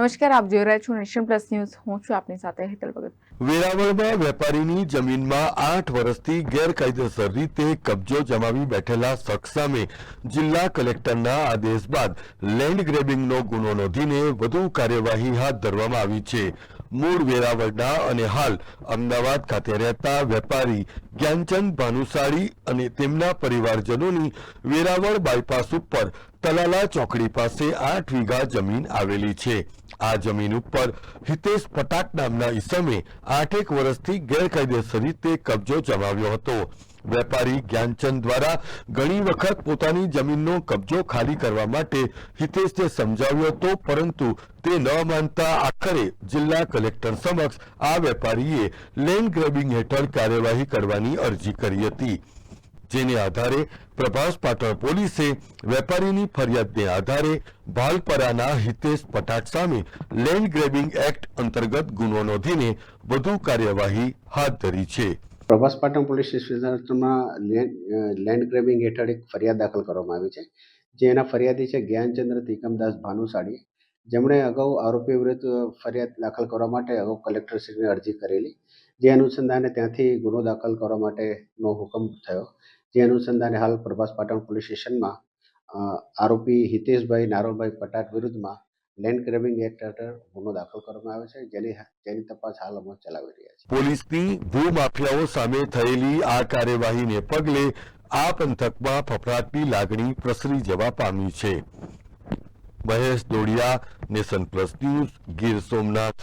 નમસ્કાર, આપ જોઈ રહ્યા છો નેશન પ્લસ ન્યૂઝ. હું છું આપની સાથે હેતલ ભગત. વેરાવળમાં વેપારીની જમીનમાં આઠ વર્ષથી ગેરકાયદેસર રીતે કબજો જમાવી બેઠેલા શખ્સ સામે જિલ્લા કલેક્ટરના આદેશ બાદ લેન્ડ ગ્રેબિંગનો ગુનો નોંધીને વધુ કાર્યવાહી હાથ ધરવામાં આવી છે. મૂળ વેરાવળના અને હાલ અમદાવાદ ખાતે રહેતા વેપારી જ્ઞાનચંદ ભાનુશાળી અને તેમના પરિવારજનોની વેરાવળ બાયપાસ ઉપર તલાલા ચોકડી પાસે આઠ વીઘા જમીન આવેલી છે. આ જમીન ઉપર હિતેશ પટાક નામના ઈસમે આઠેક વર્ષથી ગેરકાયદેસર રીતે કબજો જમાવ્યો હતો. વેપારી જ્ઞાનચંદ દ્વારા ઘણી વખત પોતાની જમીનનો કબજો ખાલી કરવા માટે હિતેશને સમજાવ્યો હતો, પરંતુ તે ન માનતા આખરે જિલ્લા કલેક્ટર સમક્ષ આ વેપારીએ લેન્ડ ગ્રેબિંગ હેઠળ કાર્યવાહી કરવાની અરજી કરી હતી. જેને આધારે પ્રભાસ પાટણ પોલીસે વેપારીની ફરિયાદને આધારે ભાલપરાના હિતેશ પટાટ સામે લેન્ડ ગ્રેબિંગ એક્ટ અંતર્ગત ગુનો નોંધીને વધુ કાર્યવાહી હાથ ધરી છે. પ્રભાસ પાટણ પોલીસ સ્ટેશનમાં લેન્ડ ગ્રેબિંગ હેઠળ એક ફરિયાદ દાખલ કરવામાં આવી છે, જે એના ફરિયાદી છે જ્ઞાનચંદ્ર તિકમદાસ ભાનુશાળી. જેમણે અગાઉ આરોપી વિરુદ્ધ ફરિયાદ દાખલ કરવા માટે અગાઉ કલેક્ટરશ્રીને અરજી કરેલી, જે અનુસંધાને ત્યાંથી ગુનો દાખલ કરવા માટેનો હુકમ થયો. જે અનુસંધાને હાલ પ્રભાસ પાટણ પોલીસ સ્ટેશનમાં આરોપી હિતેશભાઈ નારોભાઈ પટાટ વિરુદ્ધમાં લેન્ડ ગ્રેબિંગ એક્ટ હેઠળ ગુનો દાખલ કરવામાં આવ્યો છે, જેની જેની તપાસ હાલ અમે ચલાવી રહ્યા છીએ પોલીસની ભૂમાફિયાઓ સામે થયેલી આ કાર્યવાહીને પગલે આ પંથકમાં ફફડાટની લાગણી પ્રસરી જવા પામી છે. Mahesh Dodiya, Nation Plus News, Gir Somnath.